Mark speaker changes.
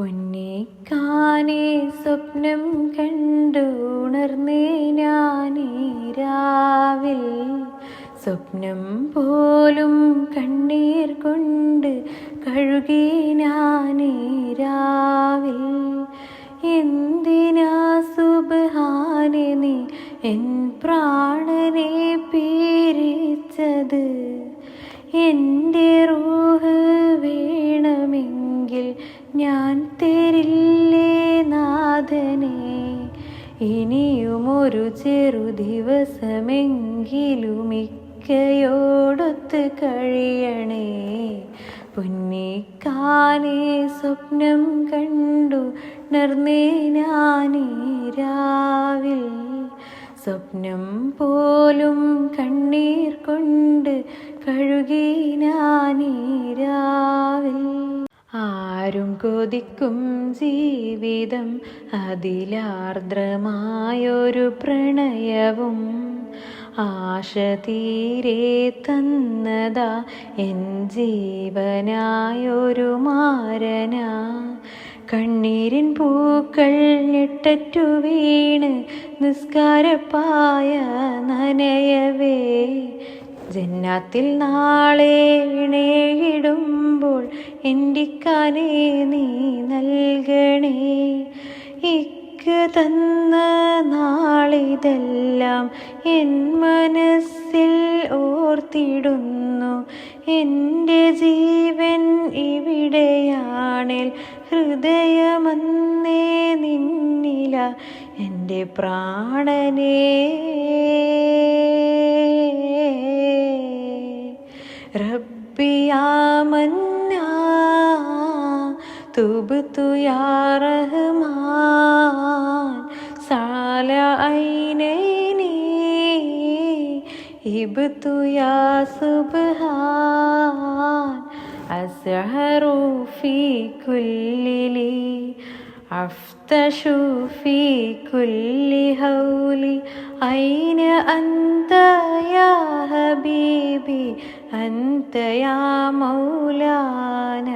Speaker 1: പൊന്നിക്കാനെ സ്വപ്നം കണ്ടുണർന്നേ ഞാനീരാവിൽ സ്വപ്നം പോലും കണ്ണീർ കൊണ്ട് കഴുകി ഞാനീരാവിൽ എന്തിനാ സുബഹാനെ നീ എൻ പ്രാണനെ പീരിച്ചത് ഇനിയും ഒരു ചെറു ദിവസമെങ്കിലും ഇക്കയോടൊത്ത് കഴിയണേ. പൊന്നിക്കാനെ സ്വപ്നം കണ്ടു നർന്നേ ഞാനീ രാവിൽ സ്വപ്നം പോലും കണ്ണീർ കൊണ്ട് കഴുകി ഞാനീ രാവിൽ ആരും കൊതിക്കും ജീവിതം. അതിലാർദ്രമായൊരു പ്രണയവും ആശ തീരെ തന്നതാ. എൻ ജീവനായൊരു മാരന. കണ്ണീരിൻ പൂക്കൾ ഞെട്ടറ്റു വീണ്. നിസ്കാരപ്പായ നനയവേ. ജന്നാത്തിൽ നാളെ ഇണയിടുമ്പോൾ എന്റിക്കാനെ നീ നൽകണേ. ഇക്ക തന്ന നാളിതെല്ലാം എൻ മനസ്സിൽ ഓർത്തിടുന്നു. എന്റെ ജീവൻ ഇവിടെയാണിൽ ഹൃദയമന്നേ നിന്നില എന്റെ പ്രാണനേ. ربي يا منان تبت يا رحمن سال عينيني هبت يا سبحان أسهر في كل لي أفتش في كل هولي أين أنت يا حبيبي നബി അന്തയാ മൗലാന.